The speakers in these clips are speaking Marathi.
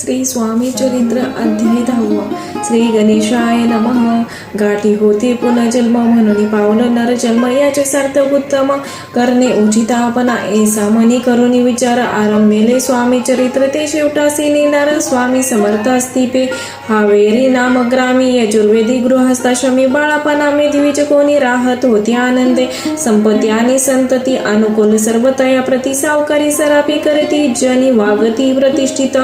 श्री स्वामी चरित्र अध्याय दहावा श्री गणेशाय नम. गाठी होते पुनर्जन्म म्हणून पावलं नर जन्म याचे सार्थक उत्तम. करणे उचित ऐसा मनी करून विचार. आरंभेले स्वामी चरित्र ते शेवटासी नेणार स्वामी समर्थ अस्तिपे. हावेरी नाम ग्रामी यजुर्वेदी गृहस्थाशमी बाळापणा मेधवीच कोणी राहत होती आनंदे. संपत्ती आणि संतती अनुकूल सर्वतया प्रति सावकारी सरापी करती जनी वागती प्रतिष्ठित.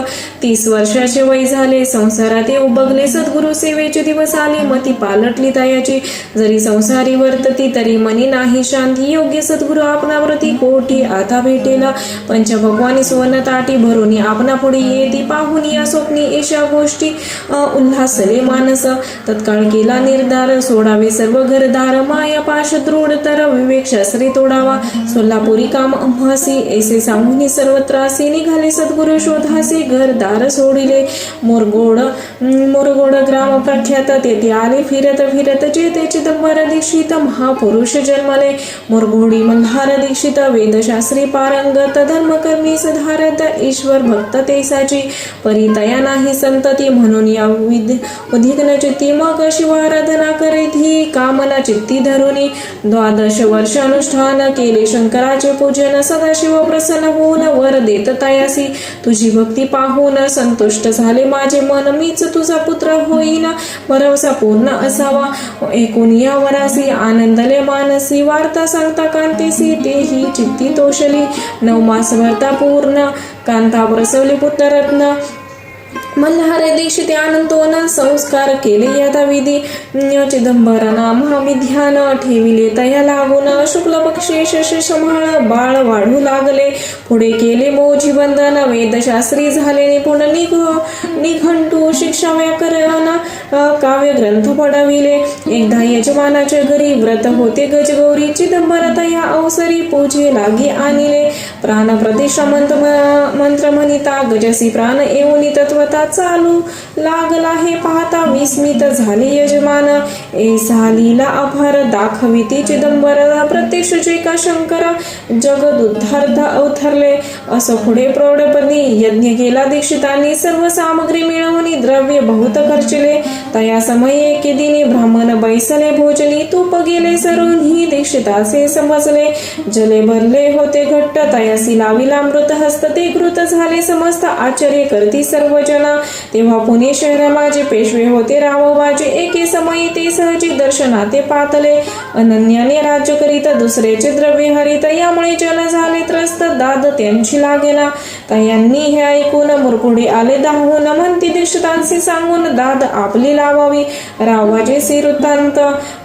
तीस वर्षाचे वय झाले. संसारात ये उबगले सद्गुरु सेवेचे दिवस आले. मती पालटली तयाची जरी संसारी वर्तती तरी मनी नाही शांती. योग्य सद्गुरु आपणावरती कोटी आता भेटेला. पंचभगवानी सुवर्ण ताटी भरून आपणा पुढे येती. पाहून या स्वप्नी एशा गोष्टी. उल्हासले मानस. तत्काळ केला निर्धार. सोडावे सर्व घरदार. माया पाश दृढ तर विवेक शास्त्री तोडावा. सोलापुरी काम अम्हासी. ऐसे सांगून सर्वत्र असे निघाले सद्गुरु शोधासी. घरदार सोडिले. मोरगोड मोरगोड ग्राम प्रख्यात तेथे आले. फिरत फिरत जेते चिदंबर दीक्षित महापुरुष जन्मले. मोरघोडी मल्हार दीक्षित वेदशास्त्री पारंगत धर्मकर्मी सधारत ईश्वर भक्त तेसाची. परितया नाही संतती म्हणून या विध उद्विग्न चित्ती मग शिवाराधना करीत. ही कामना चित्ती धरुनी. द्वादश वर्ष अनुष्ठान केले. शंकराचे पूजन सदाशिव प्रसन्न होऊन वर देत तयासी. तुझी भक्ती पाहून संतुष्ट झाले. माझे मन मीच तुझा पुत्र होईना. भरवसा पूर्ण असावा. एकूण या वरासी आनंदले मानसी वार्ता सांगता कांतेसी तेही चित्ती तोषली. नवमास वर्ता पूर्ण. कांता प्रसवली पुत्ररत्न. मल्हार दीक्षित आनंदोन संस्कार केले यथा विधी. चिदंबर महाविध्यान ठेविले तया लागून शुक्ल पक्षी शश बाळ वाढू लागले. पुढे केले मोजी बंधन वेदशास्त्री झाले निपुण निघ निघंटू शिक्षा व्याकरण काव्य ग्रंथ पडविले एकदा यजमानाच्या घरी व्रत होते गजगौरी चिदंबर तया अवसरी पूजे लागी आणले. प्राण प्रतिष्ठा मंत्र मंत्र म्हणिता गजसी प्राण येऊनी तत्वता चालू लागला हे पाहता विस्मित झाले यजमान. ऐसा लीला अभार दाखविते चिदंबर. प्रत्यक्ष जे का शंकर जगदुद्धार्थ अवथरले असं पुढे प्रौढपदी यज्ञ केला दीक्षितांनी. सर्व सामग्री मिळवून द्रव्य बहुत खर्चले. तया समये एके दिनी ब्राह्मण बैसले भोजनी. तूप गेले सरून ही दीक्षिताचे समजले. जले भरले होते घट्ट. तयासी लाविला मृत हस्त ते कृत झाले. समस्त आश्चर्य करती सर्वजना तेव्हा पुणे शहर माझे पेशवे होते रामोबाचे एके समयी ते सहजी दर्शनाते पातले. अनन्याने राज्य करीत दुसऱ्याचे द्रव्य हरित यामुळे जन झाले त्रस्त दाद त्यांची लागेला यांनी हे ऐकून मुरकुडे आले दाहून म्हणती दीक्षितांशी सांगून दाद आपली लावावी. रावाचे सिरुतांत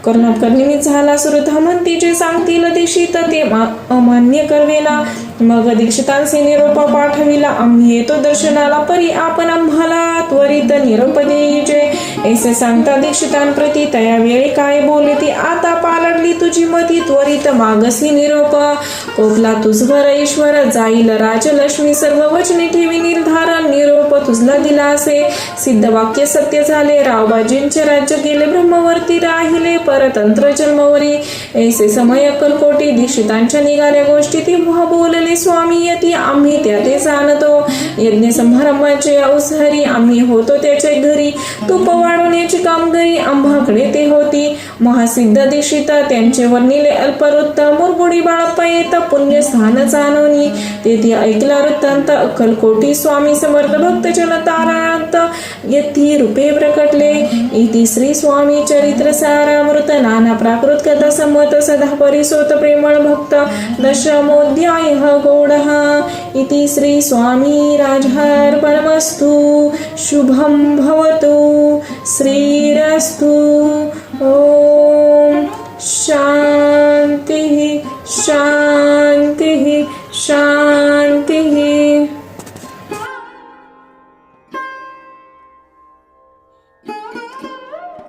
कर्णकर्णी झाला सुरुधा म्हणती जे सांगतील दीक्षित ते अमान्य करवेना. मग दीक्षितांचे निरोप पाठविला. आम्ही येतो दर्शनाला परी आपण आम्हाला त्वरित निरोप देईचे ऐसे सांगता दीक्षितांप्रती तया वेळी काय बोलती आता पालटली तुझी मती त्वरित मागसी निरोप. कोकला तुझवर ईश्वर जाईल राजलक्ष्मी. सर्व वचने ठेवी निर्धार निरोप तुझला दिला असे सिद्ध वाक्य सत्य झाले रावबाजींचे राज्य गेले ब्रह्मवर्ती राहिले परतंत्र जन्मवरी. ऐसे समय अक्कलकोटी दीक्षितांच्या निघाल्या गोष्टी ती बोलले स्वामी यती आम्ही त्या ते जाणतो. यज्ञ समारंभाचे अवसरी आम्ही होतो त्याच्या घरी. तूप वाढवण्याची कामगिरी आंबाकडे ते होती. महासिद्ध दीक्षिता त्यांचे वर्णिले अल्पवृत्त. मुरगुडी बाळप्पा येत पुण्य स्थान जाणवणी तेथे ऐकला वृत्तांत अक्कलकोटी स्वामी समर्थ भक्त जन यत्थी रूपे प्रकटले. इति श्री स्वामी चरित्र सारामृत. नाना प्राकृत कथा संमत. सदा परिसोत प्रेमळ भक्त दशमोध्याय गोडः इति श्री स्वामी राजार्पणमस्तु शुभं भवतु. श्रीरस्तु. ॐ शान्तिः शान्तिः शान्तिः।